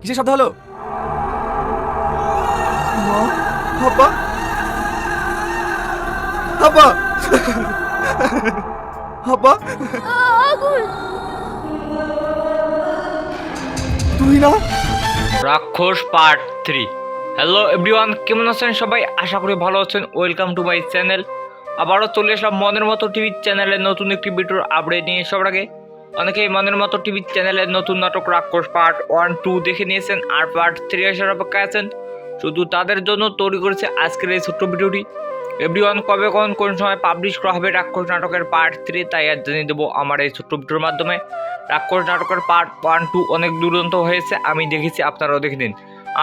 কিসের শব্দ হলো? মা তুই না? রাক্ষস পার্ট থ্রি হ্যালো এভরিওয়ান কেমন আছেন সবাই? আশা করি ভালো আছেন। ওয়েলকাম টু মাই চ্যানেল আবারও চলে আসলাম মনের মতো টিভির চ্যানেলে নতুন একটি ভিডিওর আপডেট নিয়ে। সবার আগে অনেকেই মনের মতো টিভির চ্যানেলে নতুন নাটক রাক্ষস পার্ট ওয়ান টু দেখে নিয়েছেন আর পার্ট থ্রি আসার অপেক্ষায় আছেন। শুধু তাদের জন্য তৈরি করেছে আজকের এই ছোট্ট ভিডিওটি। এভরি ওয়ান কবে কখন কোন সময় পাবলিশ করা হবে রাক্ষস নাটকের পার্ট থ্রি তাই আর জানিয়ে দেবো আমার এই ছোট্ট ভিডিওর মাধ্যমে। রাক্ষস নাটকের পার্ট ওয়ান টু অনেক দুরন্ত হয়েছে, আমি দেখেছি, আপনারাও দেখে নিন।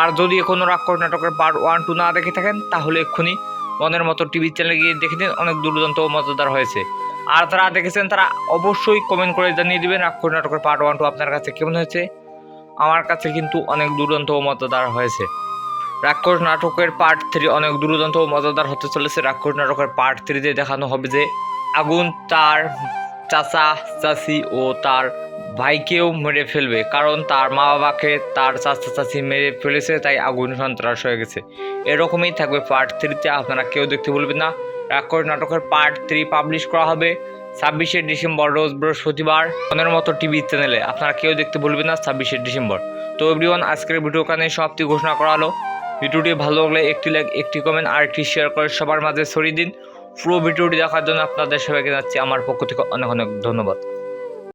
আর যদি এখনও রাক্ষস নাটকের পার্ট ওয়ান টু না দেখে থাকেন, তাহলে এক্ষুনি মনের মতো টিভি চ্যানেলে গিয়ে দেখে নিন, অনেক দুর্দান্ত মজাদার হয়েছে। আর যারা দেখেছেন তারা অবশ্যই কমেন্ট করে জানিয়ে দিবেন। রাক্ষস নাটকের পার্ট ওয়ান টু আপনার কাছে কেমন হয়েছে? আমার কাছে কিন্তু অনেক দুর্দান্ত ও মজাদার হয়েছে। রাক্ষস নাটকের পার্ট থ্রি অনেক দুর্দান্ত ও মজাদার হতে চলেছে। রাক্ষস নাটকের পার্ট থ্রিতে দেখানো হবে যে আগুন তার চাচা, চাচি ও তার ভাইকেও মেরে ফেলবে। কারণ তার মা বাবাকে তার চাচা, চাচি মেরে ফেলেছে, তাই আগুন সন্ত্রাস হয়ে গেছে। এরকমই থাকবে পার্ট থ্রিতে আপনারা কেউ দেখতে ভুলবেন না। রাক্ষস নাটকের পার্ট থ্রি পাবলিশ করা হবে ছাব্বিশে ডিসেম্বর, রোজ বৃহস্পতিবার। মনের মতো টিভি চ্যানেলে আপনারা কেউ দেখতে ভুলবেন না ছাব্বিশে ডিসেম্বর। তো এভরিওয়ান আজকের ভিডিও কানে সবটি ঘোষণা করা হলো। ভিডিওটি ভালো লাগলে একটি লাইক একটি কমেন্ট আর একটি শেয়ার করে সবার মাঝে ছড়িয়ে দিন। পুরো ভিডিওটি দেখার জন্য আপনাদের সবাইকে জানাচ্ছি, আমার পক্ষ থেকে অনেক অনেক ধন্যবাদ।